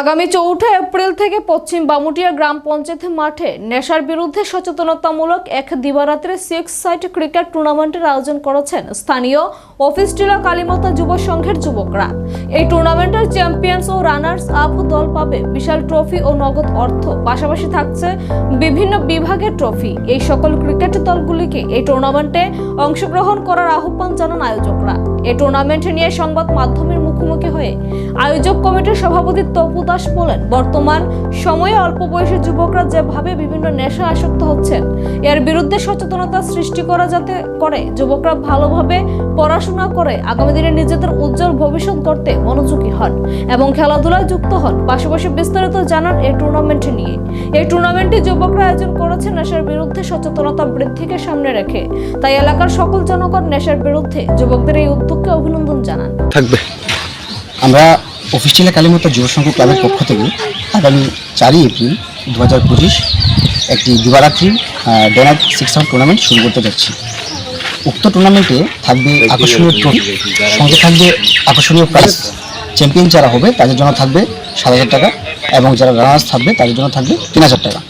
আগামী চৌঠা এপ্রিল থেকে পশ্চিম বামুটিয়া গ্রাম পঞ্চায়েত মাঠে নেশার বিরুদ্ধে সচেতনতামূলক এক দিবারাত্রে সিক্স সাইট ক্রিকেট টুর্নামেন্টের আয়োজন করেছেন স্থানীয় অফিস টিলা কালীমাতা যুব সংঘের যুবকরা। এই টুর্নামেন্টের চ্যাম্পিয়ন্স ও রানার্স আপ দল পাবে বিশাল ট্রফি ও নগদ অর্থ। পাশাপাশি থাকছে বিভিন্ন বিভাগের ট্রফি। এই সকল ক্রিকেট দলগুলিকে এই টুর্নামেন্টে অংশগ্রহণ করার আহ্বান জানান আয়োজকরা। এই টুর্নামেন্ট নিয়ে সংবাদ মাধ্যমের মুখোমুখি হয়ে আয়োজক কমিটির সভাপতি তপু দাস বলেন বর্তমান সময়ে অল্প বয়সী যুবকরা যেভাবে বিভিন্ন নেশা আসক্ত হচ্ছেন এর বিরুদ্ধে সচেতনতা সৃষ্টি করা যাতে করে যুবকরা ভালোভাবে পড়াশোনা করে আগামী দিনে নিজেদের উজ্জ্বল ভবিষ্যৎ করতে মনোযোগী হন এবং খেলাধুলায় যুক্ত হন। পাশাপাশি বিস্তারিত জানান এই টুর্নামেন্ট নিয়ে। এই টুর্নামেন্টে যুবকরা আয়োজন করেছে নেশার বিরুদ্ধে সচেতনতা বৃদ্ধিকে সামনে রেখে। তাই এলাকার সকল জনগণ নেশার বিরুদ্ধে যুবকদের এই উদ্যোগকে অভিনন্দন জানান। থাকবে। আমরা অফিসিয়াল কালীমাতা যুব সংঘ ক্লাবের পক্ষ থেকে আগামী চারই এপ্রিল দু হাজার পঁচিশ একটি দিবারাত্রি ডোনার সিক্স আউট টুর্নামেন্ট শুরু করতে যাচ্ছি। উক্ত টুর্নামেন্টে থাকবে আকর্ষণীয় ট্রফি সঙ্গে থাকবে আকর্ষণীয় প্রাইজ চ্যাম্পিয়ন যারা হবে, তাদের জন্য থাকবে সাত হাজার টাকা এবং যারা রানার্স থাকবে, তাদের জন্য থাকবে তিন হাজার টাকা।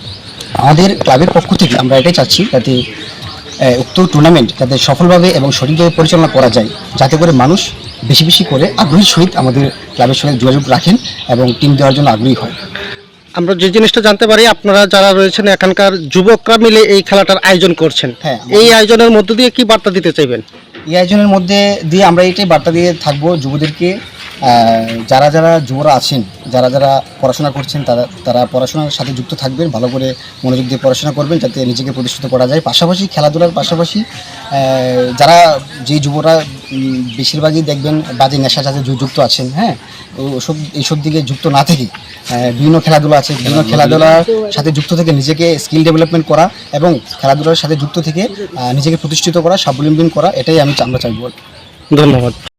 আমাদের ক্লাবের পক্ষ থেকে আমরা এটাই চাচ্ছি যাতে উক্ত টুর্নামেন্ট যাতে সফলভাবে এবং সঠিকভাবে পরিচালনা করা যায়, যাতে করে মানুষ বেশি বেশি করে আগ্রহীর সহিত আমাদের ক্লাবের সঙ্গে যোগাযোগ রাখেন এবং টিম দেওয়ার জন্য আগ্রহী হয়। আমরা যে জিনিসটা জানতে পারি আপনারা যারা রয়েছেন এখানকার যুবকরা মিলে এই খেলাটার আয়োজন করছেন। হ্যাঁ। এই আয়োজনের মধ্য দিয়ে কি বার্তা দিতে চাইবেন? এই আয়োজনের মধ্যে দিয়ে আমরা এটাই বার্তা দিয়ে থাকব যুবদেরকে যারা যারা যুবরা আছেন যারা যারা পড়াশোনা করছেন তারা তারা পড়াশোনার সাথে যুক্ত থাকবেন ভালো করে মনোযোগ দিয়ে পড়াশোনা করবেন যাতে নিজেকে প্রতিষ্ঠিত করা যায়। পাশাপাশি খেলাধুলার পাশাপাশি যারা যে যুবরা বেশিরভাগই দেখবেন বাজে নেশার সাথে যু- যুক্ত আছেন হ্যাঁ? ওসব এইসব দিকে যুক্ত না থেকে বিভিন্ন খেলাধুলা আছে বিভিন্ন খেলাধুলার সাথে যুক্ত থেকে নিজেকে স্কিল ডেভেলপমেন্ট করা এবং খেলাধুলার সাথে যুক্ত থেকে নিজেকে প্রতিষ্ঠিত করা স্বাবলম্বী করা এটাই আমি আমরা চাইব ধন্যবাদ।